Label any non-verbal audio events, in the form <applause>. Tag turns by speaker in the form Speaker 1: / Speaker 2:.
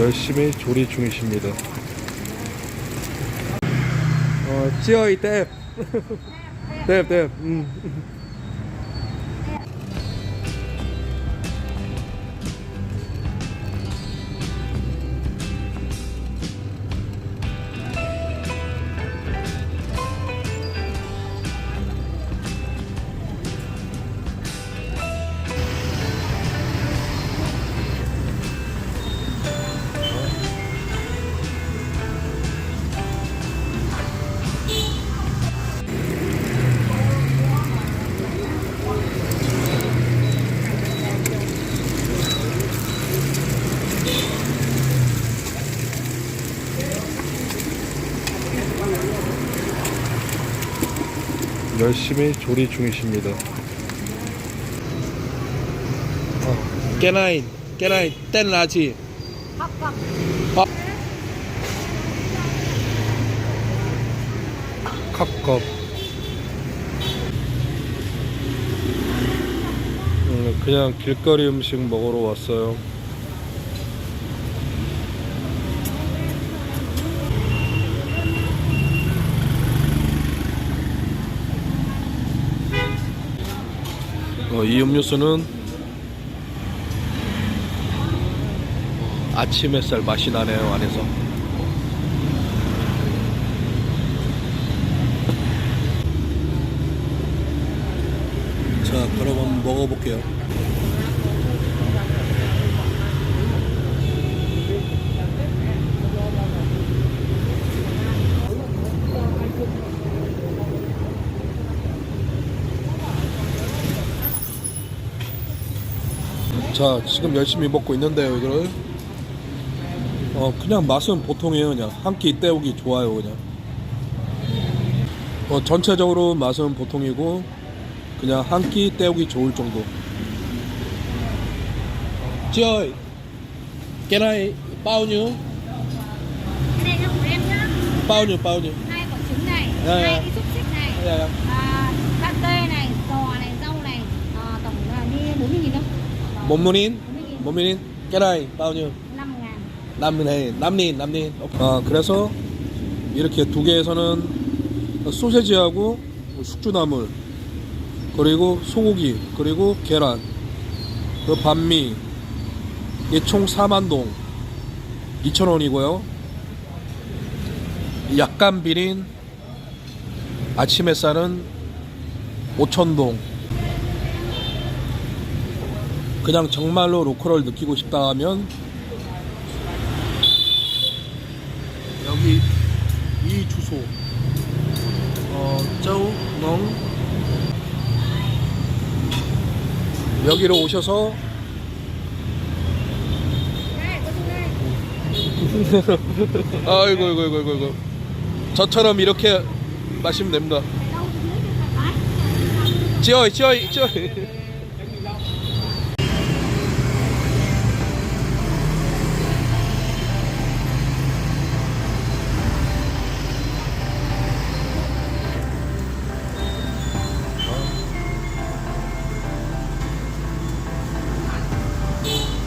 Speaker 1: 열심히 조리 중이십니다. 어, 찌어이 뎁. <laughs> 뎁, 뎁. 음. 열심히 조리 중이십니다. 어, 깨나인, 깨나인, 땐 라지. 밥. 컵컵. 음, 그냥 길거리 음식 먹으러 왔어요. 어, 이 음료수는 아침 햇살 맛이 나네요 안에서. 자 그럼 한번 먹어볼게요 자 지금 열심히 먹고 있는데요 이거를 어 그냥 맛은 보통이에요 그냥 한 끼 때우기 좋아요 그냥 어 전체적으로 맛은 보통이고 그냥 한 끼 때우기 좋을 정도 저 Can I bao nhiêu?
Speaker 2: Cái này là của em nhá.
Speaker 1: bao nhiêu bao nhiêu?
Speaker 2: Hai quả trứng này,
Speaker 1: Dạ, dạ.
Speaker 2: hai cái xúc xích này,
Speaker 1: Dạ, dạ.
Speaker 2: à, bát tê này, giò này, rau này, à, tổng là đi 40 nghìn đâu.
Speaker 1: Một nghìn
Speaker 2: 40 nghìn,
Speaker 1: một nghìn cái này bao nhiêu?
Speaker 2: 5 ngàn.
Speaker 1: 남는 남닌 남닌 아 그래서 이렇게 두 개에서는 소세지하고 숙주나물 그리고 소고기 그리고 계란 그 반미 이게 총 4만동 2,000원이고요. 약간 비린 아침 햇살은 5천동 그냥 정말로 로컬을 느끼고 싶다 하면 여기 이 주소 어 châu 농 여기로 오셔서. <laughs> 아이고 이고 이고 이고 이고 저처럼 이렇게 마시면 됩니다. 찌어이 찌어이 찌어이